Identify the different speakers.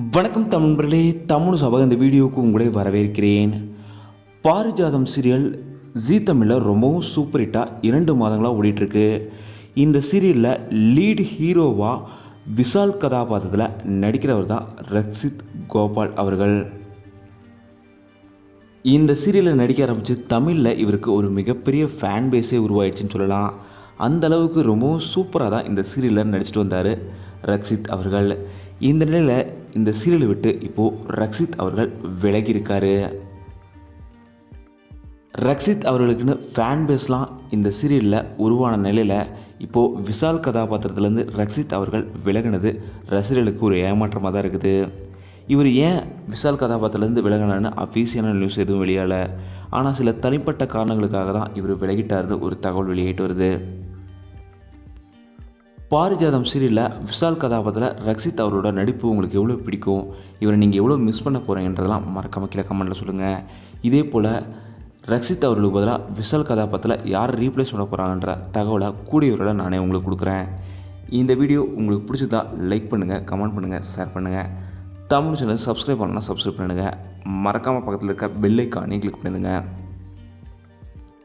Speaker 1: வணக்கம் தமிழர்களே தமிழ் சபை இந்த வீடியோவுக்கு உங்களை வரவேற்கிறேன். பாரிஜாதம் சீரியல் ஜீ தமிழில் ரொம்பவும் சூப்பர் ஹிட்டாக இரண்டு மாதங்களாக ஓடிட்டுருக்கு. இந்த சீரியலில் லீட் ஹீரோவாக விஷால் கதாபாத்திரத்தில் நடிக்கிறவர் தான் ரக்ஷித் கோபால் அவர்கள். இந்த சீரியலில் நடிக்க ஆரம்பித்து தமிழில் இவருக்கு ஒரு மிகப்பெரிய ஃபேன் பேஸே உருவாயிடுச்சுன்னு சொல்லலாம். அந்த அளவுக்கு ரொம்பவும் சூப்பராக தான் இந்த சீரியலில் நடிச்சிட்டு வந்தார் ரக்ஷித் அவர்கள். இந்த நிலையில் இந்த சீரியலை விட்டு இப்போது ரக்ஷித் அவர்கள் விலகியிருக்காரு. ரக்ஷித் அவர்களுக்குன்னு ஃபேன் பேஸ்லாம் இந்த சீரியலில் உருவான நிலையில் இப்போது விஷால் கதாபாத்திரத்துலேருந்து ரக்ஷித் அவர்கள் விலகினது ரசிகர்களுக்கு ஒரு ஏமாற்றமாக தான் இருக்குது. இவர் ஏன் விஷால் கதாபாத்திரத்துலேருந்து விலகினான்னு அஃபீஷியலான நியூஸ் எதுவும் வெளியாகலை. ஆனால் சில தனிப்பட்ட காரணங்களுக்காக தான் இவர் விலகிட்டாருன்னு ஒரு தகவல் வெளியிட்டு வருது. பாரிஜாதம் சீரியலில் விஷால் கதாபாத்திரத்தில் ரக்ஷித் அவரோட நடிப்பு உங்களுக்கு எவ்வளோ பிடிக்கும்? இவரை நீங்கள் எவ்வளோ மிஸ் பண்ண போகிறீங்கன்றதெல்லாம் மறக்காமல் கீழே கமெண்ட்டில் சொல்லுங்கள் இதே போல் ரக்ஷித் அவர்களுக்கு பதிலாக விஷால் கதாபாத்திரத்தில் யார் ரீப்ளேஸ் பண்ண போகிறாங்கன்ற தகவலை கூடியவரோட நானே உங்களுக்கு கொடுக்குறேன். இந்த வீடியோ உங்களுக்கு பிடிச்சதா லைக் பண்ணுங்கள் கமெண்ட் பண்ணுங்கள் ஷேர் பண்ணுங்கள் தமிழ் சேனல் சப்ஸ்கிரைப் பண்ணலாம் சப்ஸ்கிரைப் பண்ணுங்கள் மறக்காமல் பக்கத்தில் இருக்க பெல்லைக்கானே கிளிக் பண்ணுங்கள்